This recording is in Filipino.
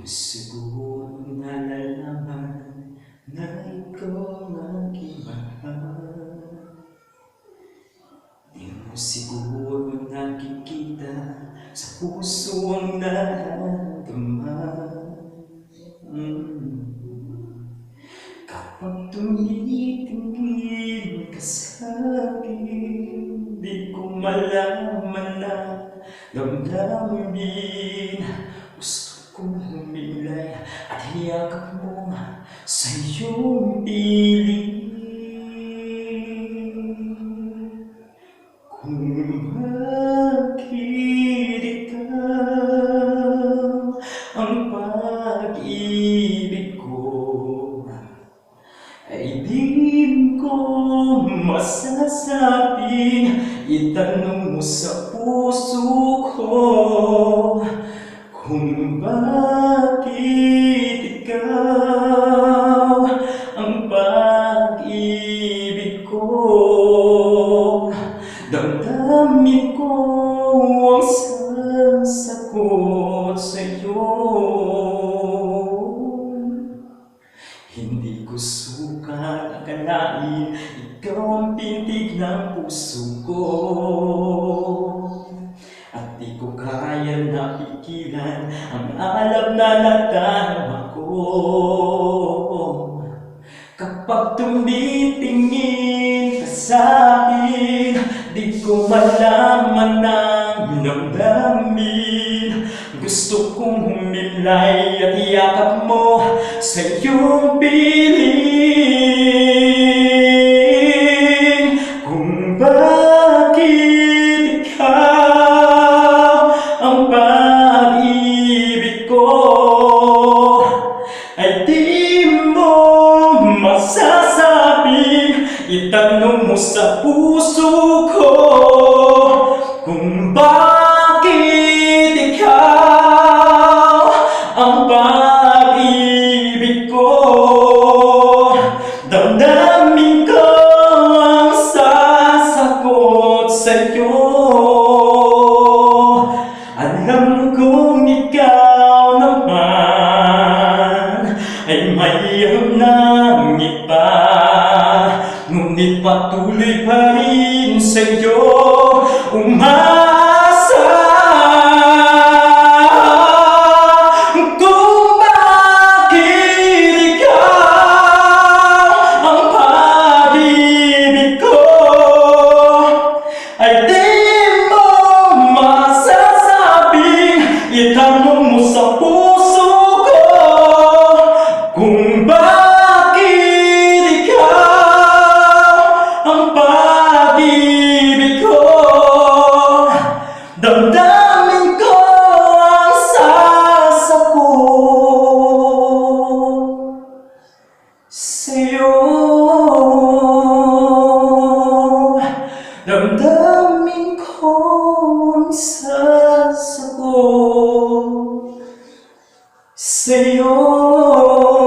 Siguro nalalaman na ikaw ang kimahal Di mo siguro nakikita sa puso ang nararamdaman mm. Kapag tumitingin ka sa akin Di ko malaman na damdamin Humilay at hiyakap mo sa iyong piling Kung bakit ikaw ang pag-ibig itanong mo sa puso ko kung bakit ikaw ang pag-ibig ko? Damdamin ko ang sasagot sa'yo. Hindi ko sukat akalain Ikaw ang pintig ng puso ko alab na nadarama ko Kapag tumitingin ka sa akin Di ko malaman ang damdamin. Gusto kong humilay at yakap mo sa iyong piling sa puso ko. Kung bakit ikaw ang pag-ibig ko? Damdamin ko ang sasagot sa'yo. Alam kong ikaw naman ay mayroon ng iba Ngunit patuloy pa rin sa'yo. Umasa pag-ibig ko Damdamin ko ang sasagot sa'yo. Damdamin ko ang sasagot sa'yo